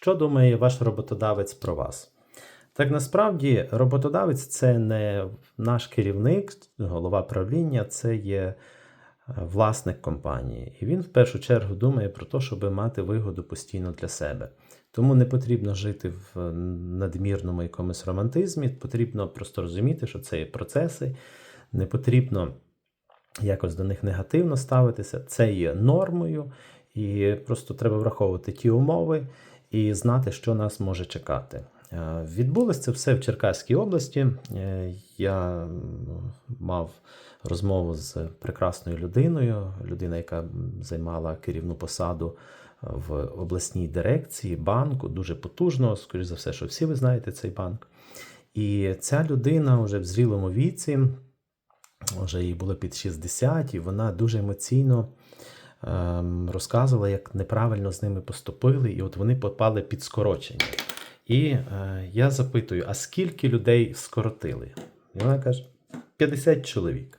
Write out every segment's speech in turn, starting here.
що думає ваш роботодавець про вас? Так насправді роботодавець це не наш керівник, голова правління, це є е, власник компанії. І він в першу чергу думає про те, щоб мати вигоду постійно для себе. Тому не потрібно жити в надмірному якомусь романтизмі, потрібно просто розуміти, що це є процеси, не потрібно якось до них негативно ставитися. Це є нормою, і просто треба враховувати ті умови і знати, що нас може чекати. Е, Відбулося це все в Черкаській області. Е, Я мав розмову з прекрасною людиною, людина, яка займала керівну посаду в обласній дирекції банку, дуже потужного, скоріш за все, що всі ви знаєте цей банк. І ця людина вже в зрілому віці, вже їй було під 60, і вона дуже емоційно ем, розказувала, як неправильно з ними поступили, і от вони попали під скорочення. І е, я запитую: а скільки людей скоротили? І вона каже: 50 чоловік.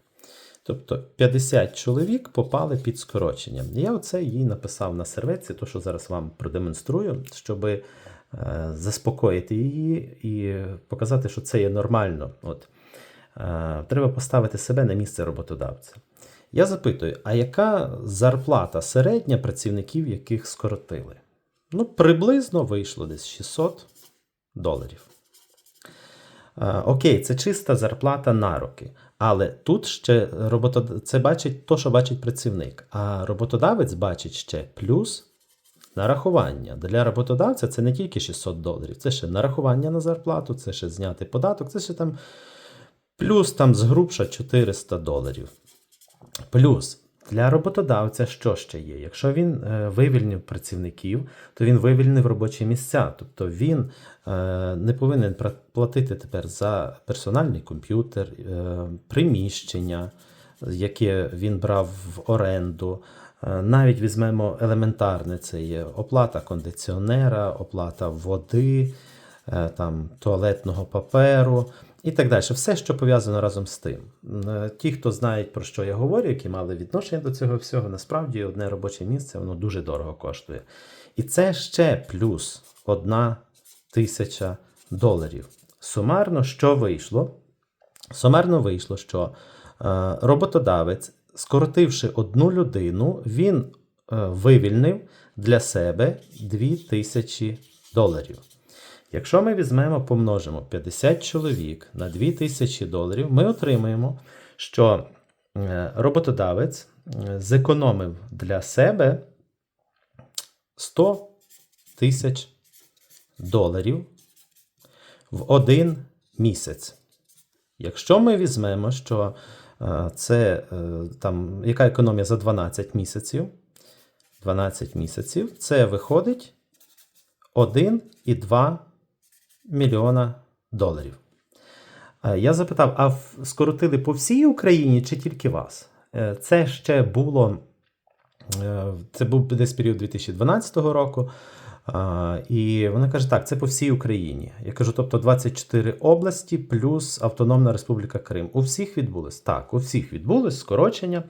Тобто 50 чоловік попали під скорочення. Я оце їй написав на серветці, то що зараз вам продемонструю, щоб е, заспокоїти її і показати, що це є нормально. От. Е, треба поставити себе на місце роботодавця. Я запитую: а яка зарплата середня працівників, яких скоротили? Ну, приблизно вийшло десь 600 доларів. Е, Окей, це чиста зарплата на роки. Але тут ще роботод... це бачить то, що бачить працівник. А роботодавець бачить ще плюс нарахування. Для роботодавця це не тільки 600 доларів, це ще нарахування на зарплату, це ще зняти податок, це ще там плюс там грубша 400 доларів. Плюс для роботодавця що ще є? Якщо він е, вивільнив працівників, то він вивільнив робочі місця. Тобто він е, не повинен платити тепер за персональний комп'ютер, е, приміщення, яке він брав в оренду. Навіть візьмемо елементарне: це є оплата кондиціонера, оплата води, там, туалетного паперу і так далі. Все, що пов'язано разом з тим. Е, Ті, хто знають, про що я говорю, які мали відношення до цього всього, насправді одне робоче місце воно дуже дорого коштує. І це ще плюс одна тисяча доларів. Сумарно, що вийшло? Сумарно вийшло, що е, роботодавець, скоротивши одну людину, він е, вивільнив для себе 2000 доларів. Якщо ми візьмемо, помножимо 50 чоловік на 2000 доларів, ми отримаємо, що е, роботодавець е, зекономив для себе 100 тисяч доларів в один місяць. Якщо ми візьмемо, що е, це там, яка економія за 12 місяців, 12 місяців, це виходить 1,2 мільйона доларів. Е, Я запитав: а скоротили по всій Україні чи тільки вас? Е, Це ще було. е, Це був десь період 2012 року. І вона каже: так, це по всій Україні. Я кажу, тобто 24 області плюс Автономна Республіка Крим. У всіх відбулось? Так, у всіх відбулось скорочення.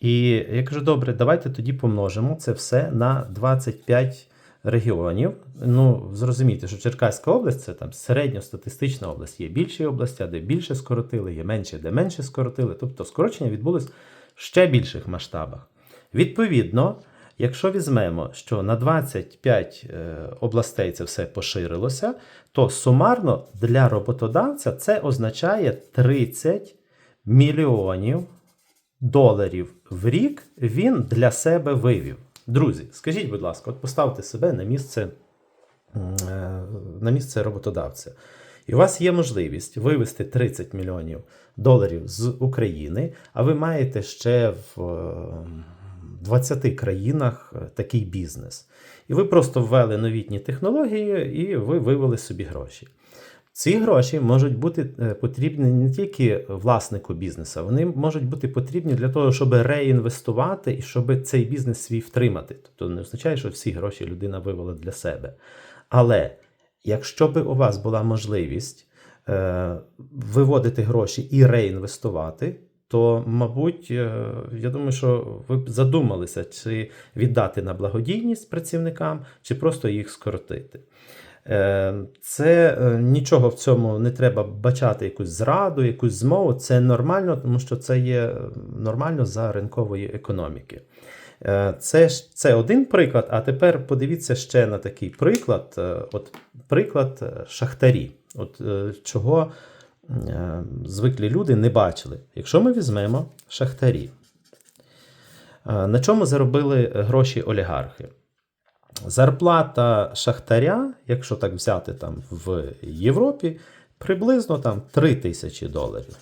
І я кажу, добре, давайте тоді помножимо це все на 25 регіонів. Ну, зрозумійте, що Черкаська область це там середньостатистична область. Є більші області, де більше скоротили, є менші, де менше скоротили. Тобто скорочення відбулось в ще більших масштабах. Відповідно, якщо візьмемо, що на 25 е, областей це все поширилося, то сумарно для роботодавця це означає 30 мільйонів доларів в рік він для себе вивів. Друзі, скажіть, будь ласка, от поставте себе на місце, е, на місце роботодавця. І у вас є можливість вивести 30 мільйонів доларів з України, а ви маєте ще в е, 20 країнах е, такий бізнес. І ви просто ввели новітні технології і ви вивели собі гроші. Ці гроші можуть бути е, потрібні не тільки власнику бізнесу, вони можуть бути потрібні для того, щоб реінвестувати і щоб цей бізнес свій втримати. Тобто не означає, що всі гроші людина вивела для себе. Але якщо би у вас була можливість е, виводити гроші і реінвестувати, то, мабуть, е, я думаю, що ви б задумалися, чи віддати на благодійність працівникам, чи просто їх скоротити. Е, Це е, нічого в цьому не треба бачати якусь зраду, якусь змову. Це нормально, тому що це є е, нормально за ринкової економіки. Це, це один приклад, а тепер подивіться ще на такий приклад. От приклад шахтарі. От чого звиклі люди не бачили. Якщо ми візьмемо шахтарі, на чому заробили гроші олігархи? Зарплата шахтаря, якщо так взяти там в Європі, приблизно там 3 тисячі доларів.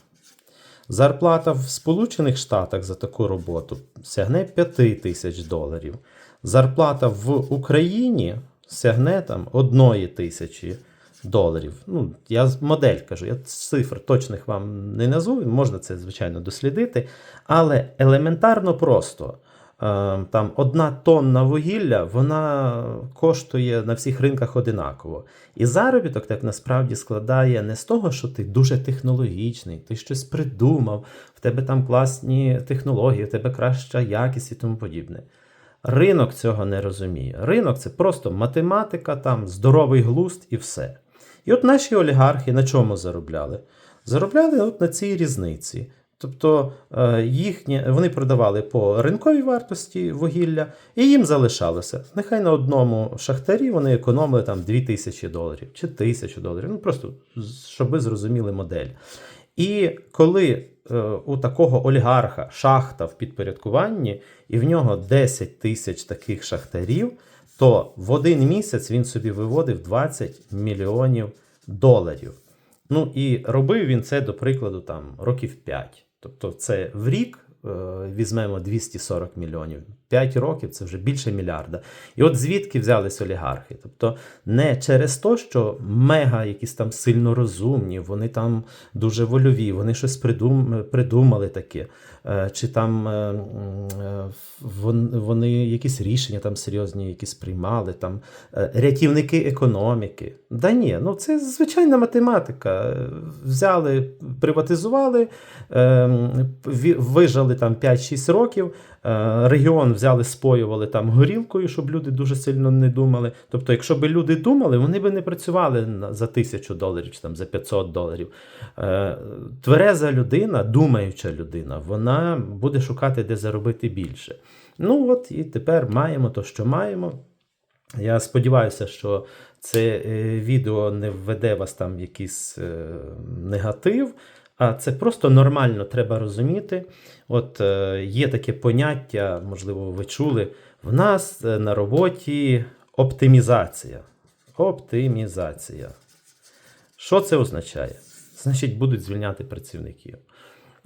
Зарплата в Сполучених Штатах за таку роботу сягне 5 тисяч доларів. Зарплата в Україні сягне там 1 тисячі доларів. Ну, я модель кажу, я цифр точних вам не назву, можна це, звичайно, дослідити. Але елементарно просто. Е, Там одна тонна вугілля вона коштує на всіх ринках одинаково. І заробіток так насправді складає не з того, що ти дуже технологічний, ти щось придумав, в тебе там класні технології, в тебе краща якість і тому подібне. Ринок цього не розуміє. Ринок це просто математика, там здоровий глузд і все. І от наші олігархи на чому заробляли? Заробляли от на цій різниці. Тобто е, їхні, вони продавали по ринковій вартості вугілля, і їм залишалося. Нехай на одному шахтарі вони економили там 2000 доларів чи 1000 доларів. Ну просто щоб ви зрозуміли модель. І коли е, у такого олігарха шахта в підпорядкуванні, і в нього 10 тисяч таких шахтарів, то в один місяць він собі виводив 20 мільйонів доларів. Ну і робив він це, до прикладу, там років 5. Тобто, це в рік е, візьмемо 240 мільйонів. 5 років це вже більше мільярда. І от звідки взялись олігархи? Тобто, не через те, що мега якісь там сильно розумні, вони там дуже вольові, вони щось придум, придумали таке. Е, Чи там е, е, вон- вони якісь рішення там серйозні якісь приймали, там рятівники економіки. Да ні, ну це звичайна математика. Взяли, приватизували, вижили там 5-6 років, регіон взяли, споювали там горілкою, щоб люди дуже сильно не думали. Тобто, якщо б люди думали, вони б не працювали за тисячу доларів чи там за 500 доларів. Е, Твереза людина, думаюча людина, вона буде шукати, де заробити більше. Ну от і тепер маємо то, що маємо. Я сподіваюся, що це е, відео не введе вас там в якийсь е, негатив, а це просто нормально треба розуміти. От е, є таке поняття, можливо, ви чули, в нас е, на роботі оптимізація. Оптимізація. Що це означає? Значить, будуть звільняти працівників.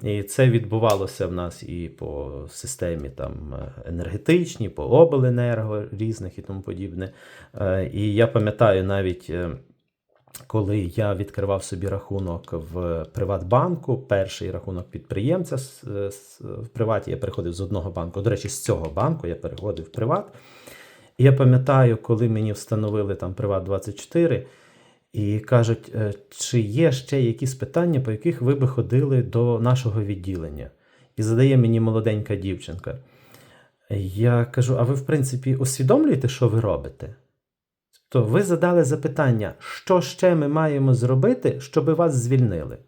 І це відбувалося в нас і по системі там, е, енергетичній, по обленерго різних і тому подібне. І я пам'ятаю навіть. Коли я відкривав собі рахунок в Приватбанку, перший рахунок підприємця в Приваті, я переходив з одного банку. До речі, з цього банку я переходив в Приват. І я пам'ятаю, коли мені встановили там Приват 24, і кажуть, е, чи є ще якісь питання, по яких ви би ходили до нашого відділення? І задає мені молоденька дівчинка. Я кажу: а ви, в принципі, усвідомлюєте, що ви робите? Тобто ви задали запитання, що ще ми маємо зробити, щоб вас звільнили?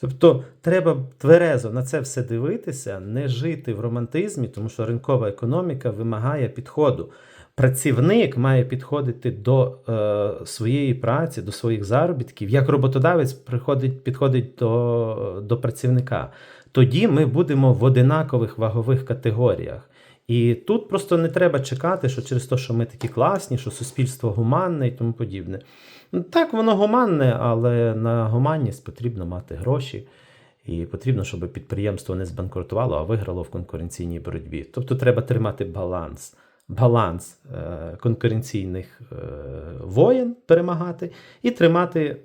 Тобто треба тверезо на це все дивитися, не жити в романтизмі, тому що ринкова економіка вимагає підходу. Працівник має підходити до е, своєї праці, до своїх заробітків, як роботодавець приходить, підходить до, до працівника. Тоді ми будемо в одинакових вагових категоріях. І тут просто не треба чекати, що через те, що ми такі класні, що суспільство гуманне і тому подібне. Ну, Так, воно гуманне, але на гуманність потрібно мати гроші, і потрібно, щоб підприємство не збанкрутувало, а виграло в конкуренційній боротьбі. Тобто треба тримати баланс. Баланс е, конкуренційних е, воєн перемагати і тримати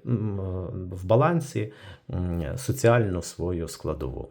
в балансі соціальну свою складову.